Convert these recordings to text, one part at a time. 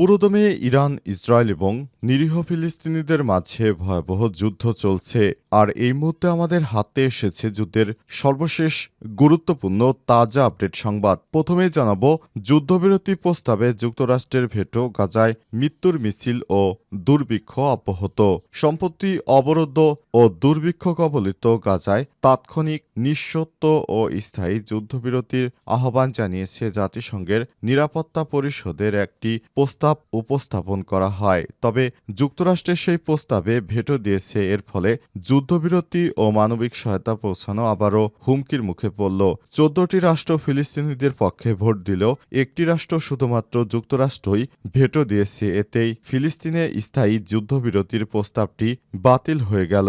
পুরোদমে Iran, Israel এবং নিরীহ ফিলিস্তিনিদের মাঝে ভয়াবহ যুদ্ধ চলছে। আর এই মুহূর্তে আমাদের হাতে এসেছে যুদ্ধের সর্বশেষ গুরুত্বপূর্ণ তাজা আপডেট সংবাদ। প্রথমে জানাব, যুদ্ধবিরতি প্রস্তাবে যুক্তরাষ্ট্রের ভেটো গাজায় মৃত্যুর মিছিল ও দুর্ভিক্ষ অব্যাহত। সম্পত্তি অবরোধ ও দুর্ভিক্ষ কবলিত গাজায় তাৎক্ষণিক নিঃসত্ব ও স্থায়ী যুদ্ধবিরতির আহ্বান জানিয়েছে জাতিসংঘের নিরাপত্তা পরিষদের একটি প্রস্তাব। উপস্থাপন করা হয়। তবে যুক্তরাষ্ট্রের সেই প্রস্তাবে ভেটো দিয়েছে। এর ফলে যুদ্ধবিরতি ও মানবিক সহায়তা পৌঁছানো আবারও হুমকির মুখে পড়ল। চোদ্দটি রাষ্ট্র ফিলিস্তিনিদের পক্ষে ভোট দিলেও একটি রাষ্ট্র শুধুমাত্র যুক্তরাষ্ট্রই ভেটো দিয়েছে। এতেই ফিলিস্তিনে স্থায়ী যুদ্ধবিরতির প্রস্তাবটি বাতিল হয়ে গেল।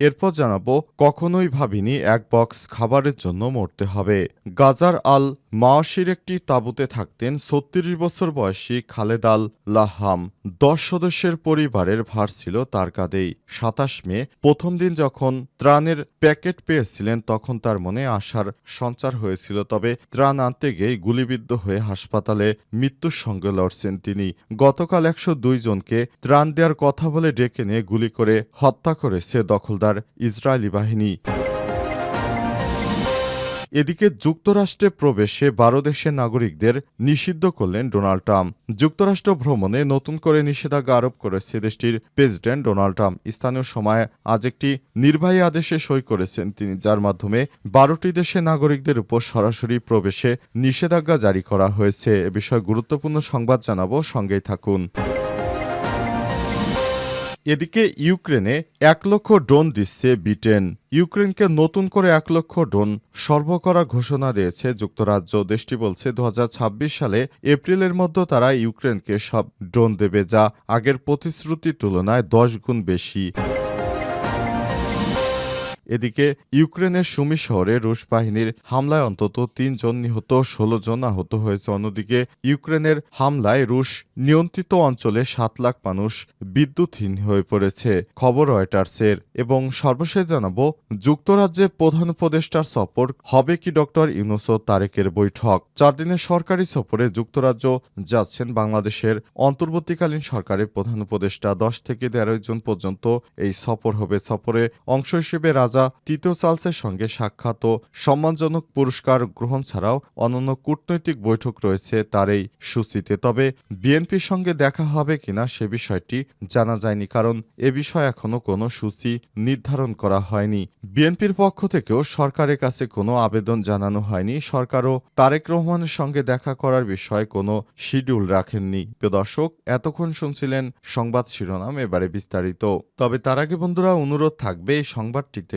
এরপর জানাব, কখনোই ভাবিনি এক বক্স খাবারের জন্য মরতে হবে। গাজার আল মাওয়াশির একটি তাঁবুতে থাকতেন ছত্রিশ বছর বয়সী খালেদ আল লাহাম। দশ সদস্যের পরিবারের ভার ছিল তার কাঁধেই। সাতাশ মে, প্রথম দিন যখন ত্রাণের প্যাকেট পেয়েছিলেন, তখন তার মনে আশার সঞ্চার হয়েছিল। তবে ত্রাণ আনতে গিয়ে গুলিবিদ্ধ হয়ে হাসপাতালে মৃত্যুর সঙ্গে লড়ছেন তিনি। গতকাল একশো দুই জনকে ত্রাণ দেওয়ার কথা বলে ডেকে নিয়ে গুলি করে হত্যা করেছে দখলদার ইসরায়েলি বাহিনী। এদিকে যুক্তরাষ্ট্রে প্রবেশে বারো দেশের নাগরিকদের নিষিদ্ধ করলেন ডোনাল্ড ট্রাম্প। যুক্তরাষ্ট্র ভ্রমণে নতুন করে নিষেধাজ্ঞা আরোপ করেছে দেশটির প্রেসিডেন্ট ডোনাল্ড ট্রাম্প। স্থানীয় সময় আজ একটি নির্বাহী আদেশে সই করেছেন তিনি, যার মাধ্যমে বারোটি দেশের নাগরিকদের উপর সরাসরি প্রবেশে নিষেধাজ্ঞা জারি করা হয়েছে। এ বিষয়ে গুরুত্বপূর্ণ সংবাদ জানাব। সঙ্গেই থাকুন। এদিকে ইউক্রেনে এক লক্ষ ড্রোন দিচ্ছে ব্রিটেন। ইউক্রেনকে নতুন করে এক লক্ষ ড্রোন সর্বকরা ঘোষণা দিয়েছে যুক্তরাজ্য। দেশটি বলছে দু হাজার ছাব্বিশ সালে এপ্রিলের মধ্যে তারা ইউক্রেনকে সব ড্রোন দেবে, যা আগের প্রতিশ্রুতির তুলনায় দশ গুণ বেশি। এদিকে ইউক্রেনের সুমি শহরে রুশ বাহিনীর হামলায় অন্তত তিনজন নিহত ষোলো জন আহত হয়েছে। অন্যদিকে ইউক্রেনের হামলায় রুশ নিয়ন্ত্রিত অঞ্চলে সাত লাখ মানুষ বিদ্যুৎহীন হয়ে পড়েছে। খবর রয়টার্সের। এবং সর্বশেষ জানাব যুক্তরাজ্যে প্রধান উপদেষ্টার সফর হবে কি ডক্টর ইউনুস তারেকের বৈঠক? চার দিনের সরকারি সফরে যুক্তরাজ্য যাচ্ছেন বাংলাদেশের অন্তর্বর্তীকালীন সরকারের প্রধান উপদেষ্টা। দশ থেকে তেরো জন পর্যন্ত এই সফর হবে। সফরে অংশ হিসেবে রাজা তৃতীয় চার্লসের সঙ্গে সাক্ষাৎ ও সম্মানজনক পুরস্কার গ্রহণ ছাড়াও অন্যান্য কূটনৈতিক বৈঠক রয়েছে তার এই সূচিতে। তবে বিএনপির সঙ্গে দেখা হবে কিনা সে বিষয়টি জানা যায়নি, কারণ এ বিষয়ে এখনও কোনো সূচি নির্ধারণ করা হয়নি। বিএনপির পক্ষ থেকেও সরকারের কাছে কোনো আবেদন জানানো হয়নি। সরকারও তারেক রহমানের সঙ্গে দেখা করার বিষয়ে কোনো শিডিউল রাখেননি। প্রিয় দর্শক, এতক্ষণ শুনছিলেন সংবাদ শিরোনাম, এবারে বিস্তারিত। তবে তার আগে বন্ধুরা, অনুরোধ থাকবে এই সংবাদটিতে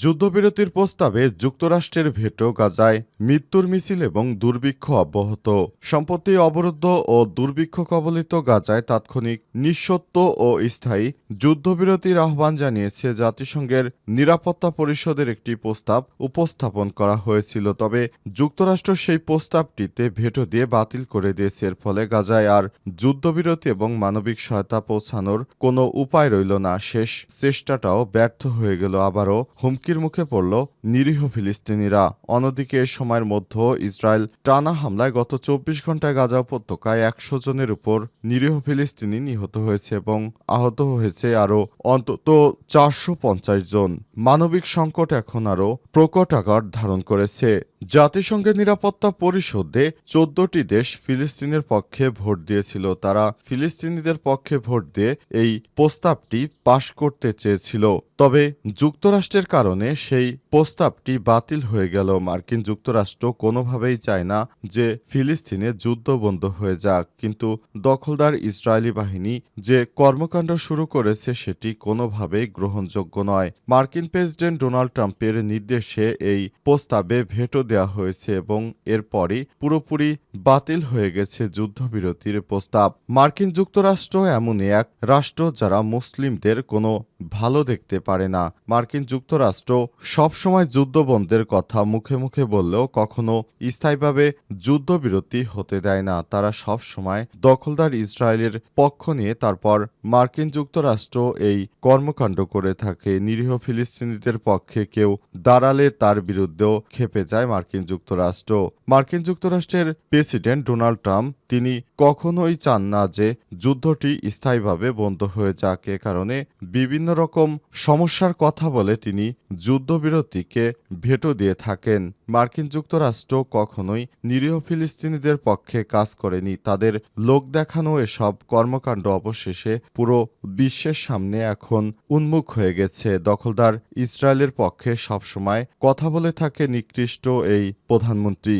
যুদ্ধবিরতির প্রস্তাবে যুক্তরাষ্ট্রের ভেটো গাজায় মৃত্যুর মিছিল এবং দুর্ভিক্ষ অব্যাহত। সম্পত্তি অবরুদ্ধ ও দুর্ভিক্ষ কবলিত গাজায় তাৎক্ষণিক নিঃসত্ব ও স্থায়ী যুদ্ধবিরতির আহ্বান জানিয়েছে জাতিসংঘের নিরাপত্তা পরিষদের একটি প্রস্তাব উপস্থাপন করা হয়েছিল। তবে যুক্তরাষ্ট্র সেই প্রস্তাবটিতে ভেটো দিয়ে বাতিল করে দিয়েছে। এর ফলে গাজায় আর যুদ্ধবিরতি এবং মানবিক সহায়তা পৌঁছানোর কোনো উপায় রইল না। শেষ চেষ্টাটাও ব্যর্থ হয়ে গেল। আবারও হুমকির মুখে পড়ল নিরীহ ফিলিস্তিনিরা। অন্যদিকে এ সময়ের মধ্যে ইসরায়েল টানা হামলায় গত চব্বিশ ঘন্টায় গাজা উপত্যকায় একশো জনের উপর নিরীহ ফিলিস্তিনি নিহত হয়েছে এবং আহত হয়েছে আরও অন্তত চারশো পঞ্চাশ জন। মানবিক সংকট এখন আরও প্রকট আকার ধারণ করেছে। জাতিসংঘের নিরাপত্তা পরিষদে চোদ্দটি দেশ ফিলিস্তিনের পক্ষে ভোট দিয়েছিল। তারা ফিলিস্তিনিদের পক্ষে ভোট দিয়ে এই প্রস্তাবটি পাশ করতে চেয়েছিল। তবে যুক্তরাষ্ট্রের কারণে সেই প্রস্তাবটি বাতিল হয়ে গেল। মার্কিন যুক্তরাষ্ট্র কোনোভাবেই চায় না যে ফিলিস্তিনে যুদ্ধ বন্ধ হয়ে যাক। কিন্তু দখলদার ইসরায়েলি বাহিনী যে কর্মকাণ্ড শুরু করেছে সেটি কোনোভাবেই গ্রহণযোগ্য নয়। মার্কিন প্রেসিডেন্ট ডোনাল্ড ট্রাম্পের নির্দেশে এই প্রস্তাবে ভেটো দেওয়া হয়েছে এবং এরপরই পুরোপুরি বাতিল হয়ে গেছে যুদ্ধবিরতির প্রস্তাব। মার্কিন যুক্তরাষ্ট্র এমনই এক রাষ্ট্র যারা মুসলিমদের কোনো ভালো দেখতে পারে না। মার্কিন যুক্তরাষ্ট্র সবসময় যুদ্ধবন্ধের কথা মুখে মুখে বললেও কখনো স্থায়ীভাবে যুদ্ধবিরতি হতে দেয় না। তারা সব সময় দখলদার ইসরায়েলের পক্ষ নিয়ে তারপর মার্কিন যুক্তরাষ্ট্র এই কর্মকাণ্ড করে থাকে। নিরীহ ফিলিস্তিনিদের পক্ষে কেউ দাঁড়ালে তার বিরুদ্ধেও খেপে যায় মার্কিন যুক্তরাষ্ট্র। মার্কিন যুক্তরাষ্ট্রের প্রেসিডেন্ট ডোনাল্ড ট্রাম্প তিনি কখনোই চান না যে যুদ্ধটি স্থায়ীভাবে বন্ধ হয়ে যাক এ কারণে বিভিন্ন রকম সমস্যার কথা বলে তিনি যুদ্ধবিরতিকে ভেটো দিয়ে থাকেন। মার্কিন যুক্তরাষ্ট্র কখনোই নিরীহ ফিলিস্তিনিদের পক্ষে কাজ করেনি। তাদের লোক দেখানো এসব কর্মকাণ্ড অবশেষে পুরো বিশ্বের সামনে এখন উন্মুখ হয়ে গেছে। দখলদার ইসরায়েলের পক্ষে সবসময় কথা বলে থাকে নিকৃষ্ট এই প্রধানমন্ত্রী।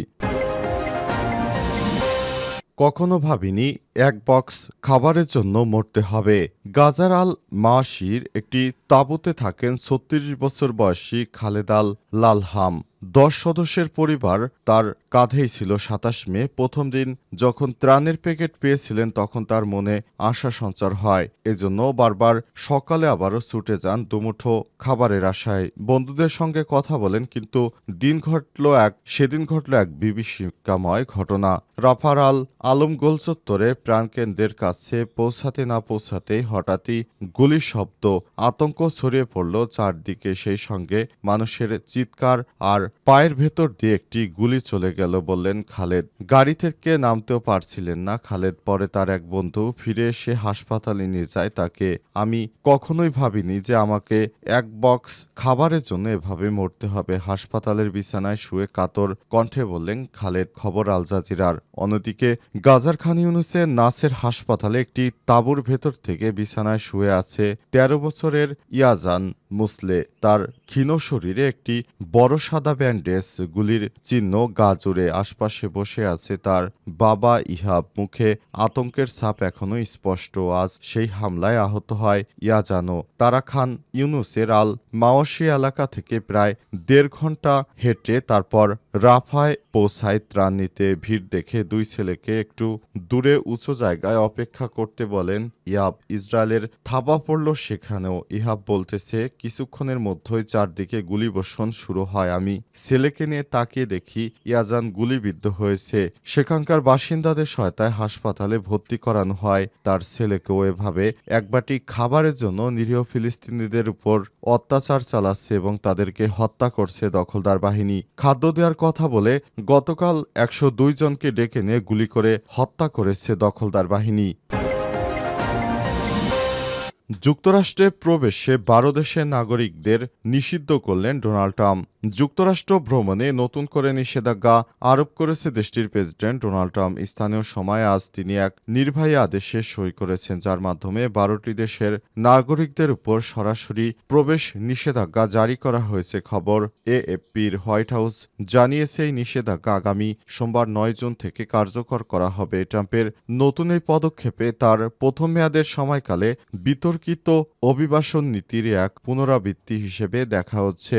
কখনো ভাবিনি এক বক্স খাবারের জন্য মরতে হবে। গাজার আল মাসির একটি তাঁবুতে থাকেন ছত্রিশ বছর বয়সী খালেদাল লালহাম। দশ সদস্যের পরিবার তার কাঁধেই ছিল সাতাশ মে, প্রথম দিন যখন ত্রাণের প্যাকেট পেয়েছিলেন তখন তার মনে আশা সঞ্চার হয়। এজন্য বারবার সকালে আবারও ছুটে যান দুমুঠো খাবারের আশায়। বন্ধুদের সঙ্গে কথা বলেন, কিন্তু দিন ঘটল এক সেদিন ঘটল এক বিভীষিকাময় ঘটনা। রাফার আল আলম গোল চত্বরে প্রাণকেন্দ্রের কাছে পৌঁছাতে না পৌঁছাতেই হঠাৎই গুলির শব্দ, আতঙ্ক ছড়িয়ে পড়ল চারদিকে। সেই সঙ্গে মানুষের চিৎকার আর পায়ের ভেতর দিয়ে একটি গুলি চলে গেল বললেন খালেদ। গাড়ি থেকে নামতেও পারছিলেন না। খালেদ পরে তার এক বন্ধু ফিরে এসে হাসপাতালে নিয়ে যায় তাকে। আমি কখনোই ভাবিনি যে আমাকে এক বক্স খাবারের জন্য এভাবে মরতে হবে। হাসপাতালের বিছানায় শুয়ে কাতর কণ্ঠে বললেন, খালেদ, খবর আল জাজিরার। অন্যদিকে গাজার খান ইউনুসের নাসের হাসপাতালে একটি তাঁবুর ভেতর থেকে বিছানায় শুয়ে আছে তেরো বছরের ইয়াজান। মুসলে তার ক্ষীণ শরীরে একটি বড় সাদা ব্যান্ডেজ গুলির চিহ্ন গা জুড়ে আশপাশে বসে আছে তার বাবা ইহাব। মুখে আতঙ্কের ছাপ এখনও স্পষ্ট। আজ সেই হামলায় আহত হয় ইয়াজানো। তারা খান ইউনুসের আল মাওয়াশি এলাকা থেকে প্রায় দেড় ঘণ্টা হেঁটে তারপর রাফায় পৌঁছায় ত্রাণ নিতে। ভিড় দেখে দুই ছেলেকে একটু দূরে উঁচু জায়গায় অপেক্ষা করতে বলেন ইয়াব। ইসরায়েলের থাবা পড়ল সেখানেও। ইহাব বলতেছে কিছুক্ষণের মধ্যেই চারদিকে গুলিবর্ষণ শুরু হয়। আমি ছেলেকে নিয়ে তাকিয়ে দেখি ইয়াজান গুলিবিদ্ধ হয়েছে। সেখানকার বাসিন্দাদের সহায়তায় হাসপাতালে ভর্তি করানো হয়। তার ছেলেকেও এভাবে একবাটি খাবারের জন্য নিরীহ ফিলিস্তিনিদের উপর অত্যাচার চালাচ্ছে এবং তাদেরকে হত্যা করছে দখলদার বাহিনী। খাদ্য দেওয়ার কথা বলে গতকাল একশো দুই জনকে ডেকে নিয়ে গুলি করে হত্যা করেছে দখলদার বাহিনী। যুক্তরাষ্ট্রে প্রবেশে বারো দেশের নাগরিকদের নিষিদ্ধ করলেন ডোনাল্ড ট্রাম্প। যুক্তরাষ্ট্র ভ্রমণে নতুন করে নিষেধাজ্ঞা আরোপ করেছে দেশটির প্রেসিডেন্ট ডোনাল্ড ট্রাম্প। স্থানীয় সময় আজ তিনি এক নির্বাহী আদেশে সই করেছেন, যার মাধ্যমে বারোটি দেশের নাগরিকদের উপর সরাসরি প্রবেশ নিষেধাজ্ঞা জারি করা হয়েছে, খবর এএফপির হোয়াইট হাউস জানিয়েছে। এই নিষেধাজ্ঞা আগামী সোমবার নয় জুন থেকে কার্যকর করা হবে। ট্রাম্পের নতুন এই পদক্ষেপে তার প্রথম মেয়াদের সময়কালে বিতর্কিত অভিবাসন নীতির এক পুনরাবৃত্তি হিসেবে দেখা হচ্ছে।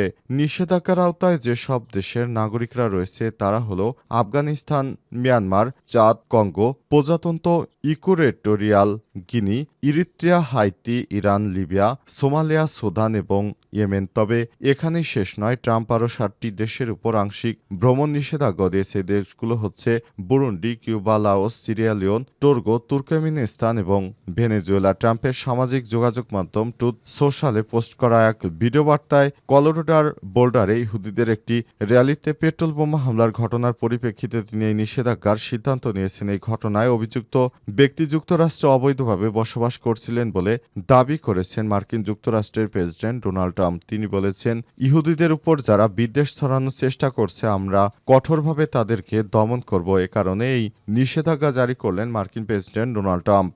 নিষেধাজ্ঞার আওতায় যেসব দেশের নাগরিকরা রয়েছে তারা হলো আফগানিস্তান মিয়ানমার চাঁদ কঙ্গো প্রজাতন্ত্র Equatorial Guinea, Eritrea, Haiti, Iran, Libya, Somalia, Sudan এবং ইয়েমেন। তবে এখানেই শেষ নয়, ট্রাম্প আরও ষাটটি দেশের উপর আংশিক ভ্রমণ নিষেধাজ্ঞা দিয়েছে। দেশগুলো হচ্ছে Burundi, Cuba, Laos, Syria, Leone, Togo, Turkmenistan এবং ভেনেজুয়েলা। ট্রাম্পের সামাজিক যোগাযোগ মাধ্যম টুথ সোশ্যালে পোস্ট করা এক ভিডিও বার্তায়, কলোরোডার বোল্ডারে ইহুদিদের একটি র্যালিতে পেট্রোল বোমা হামলার ঘটনার পরিপ্রেক্ষিতে তিনি এই নিষেধাজ্ঞার সিদ্ধান্ত নিয়েছেন। এই ঘটনায় অভিযুক্ত ব্যক্তি যুক্তরাষ্ট্রে অবৈধ অবৈধভাবে বসবাস করছিলেন বলে দাবি করেছেন মার্কিন যুক্তরাষ্ট্রের প্রেসিডেন্ট ডোনাল্ড ট্রাম্প। তিনি বলেছেন, ইহুদিদের উপর যারা বিদ্বেষ ছড়ানোর চেষ্টা করছে, আমরা কঠোরভাবে তাদেরকে দমন করব। এ কারণে এই নিষেধাজ্ঞা জারি করলেন মার্কিন প্রেসিডেন্ট ডোনাল্ড ট্রাম্প।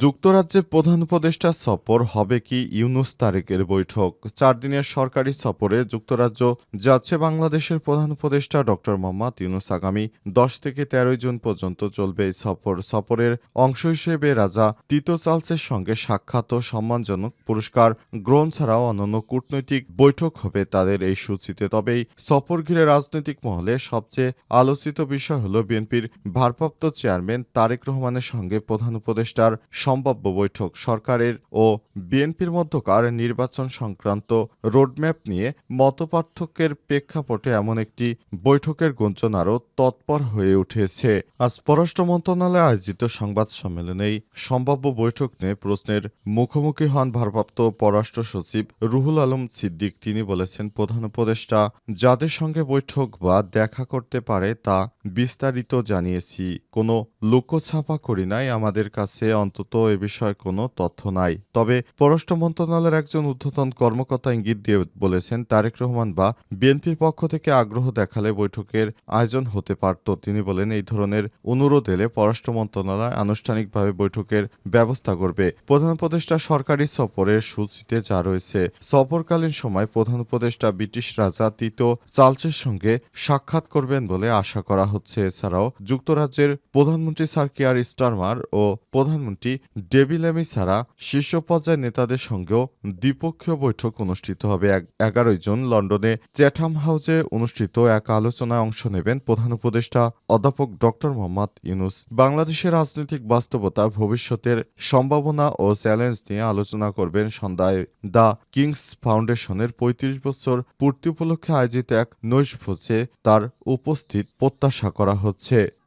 যুক্তরাজ্যের প্রধান উপদেষ্টা সফর হবে কি ইউনুস তারেকের বৈঠক? চার দিনের সরকারি সফরে যুক্তরাজ্য যাচ্ছে বাংলাদেশের প্রধান উপদেষ্টা ডক্টর মোহাম্মদ ইউনুস আগামী দশ থেকে তেরোই জুন পর্যন্ত চলবে এই সফর। সফরের অংশ হিসেবে রাজা তিতো চার্লসের সঙ্গে সাক্ষাৎ ও সম্মানজনক পুরস্কার গ্রহণ ছাড়াও অন্যান্য কূটনৈতিক বৈঠক হবে তাদের এই সূচিতে। তবে এই সফর ঘিরে রাজনৈতিক মহলে সবচেয়ে আলোচিত বিষয় হল বিএনপির ভারপ্রাপ্ত চেয়ারম্যান তারেক রহমানের সঙ্গে প্রধান উপদেষ্টার সম্ভাব্য বৈঠক সরকারের ও বিএনপির মধ্যকার নির্বাচন সংক্রান্ত রোডম্যাপ নিয়ে মতপার্থক্যের প্রেক্ষাপটে এমন একটি বৈঠকের গুঞ্জন আরও তৎপর হয়ে উঠেছে। আজ পররাষ্ট্র মন্ত্রণালয়ে আয়োজিত সংবাদ সম্মেলনেই সম্ভাব্য বৈঠক নিয়ে প্রশ্নের মুখোমুখি হন ভারপ্রাপ্ত পররাষ্ট্র সচিব রুহুল আলম সিদ্দিক। তিনি বলেছেন, প্রধান উপদেষ্টা যাদের সঙ্গে বৈঠক বা দেখা করতে পারে তা বিস্তারিত জানিয়েছি, কোনো লুকোছাপা করি নাই আমাদের কাছে, অন্তত এ বিষয়ে কোনো তথ্য নাই। তবে পররাষ্ট্র মন্ত্রণালয়ের একজন ঊর্ধ্বতন কর্মকর্তা ইঙ্গিত দিয়ে বলেছেন, তারেক রহমান বা বিএনপির পক্ষ থেকে আগ্রহ দেখালে বৈঠকের আয়োজন হতে পারত। তিনি বলেন, এই ধরনের অনুরোধ এলে পররাষ্ট্র মন্ত্রণালয় আনুষ্ঠানিকভাবে বৈঠকের ব্যবস্থা করবে। প্রধান উপদেষ্টা সরকারি সফরের সূচিতে যা রয়েছে, সফরকালীন সময় প্রধান উপদেষ্টা ব্রিটিশ রাজা তিতো চার্লসের সঙ্গে সাক্ষাৎ করবেন বলে আশা করা হচ্ছে এছাড়াও যুক্তরাজ্যের প্রধানমন্ত্রী স্যার কেয়ার স্টারমার ও প্রধানমন্ত্রী ডেভি লেমি ছাড়া শীর্ষ পর্যায়ের নেতাদের সঙ্গেও দ্বিপক্ষীয় বৈঠক অনুষ্ঠিত হবে। এগারোই জুন লন্ডনে চ্যাথাম হাউসে অনুষ্ঠিত এক আলোচনায় অংশ নেবেন প্রধান উপদেষ্টা অধ্যাপক ডক্টর মোহাম্মদ ইউনুস। বাংলাদেশের রাজনৈতিক বাস্তবতা, ভবিষ্যতের সম্ভাবনা ও চ্যালেঞ্জ নিয়ে আলোচনা করবেন সন্ধ্যায় দ্য কিংস ফাউন্ডেশনের পঁয়ত্রিশ বছর পূর্তি উপলক্ষে আয়োজিত এক নৈশভোজে তার উপস্থিত প্রত্যাশা করা হচ্ছে।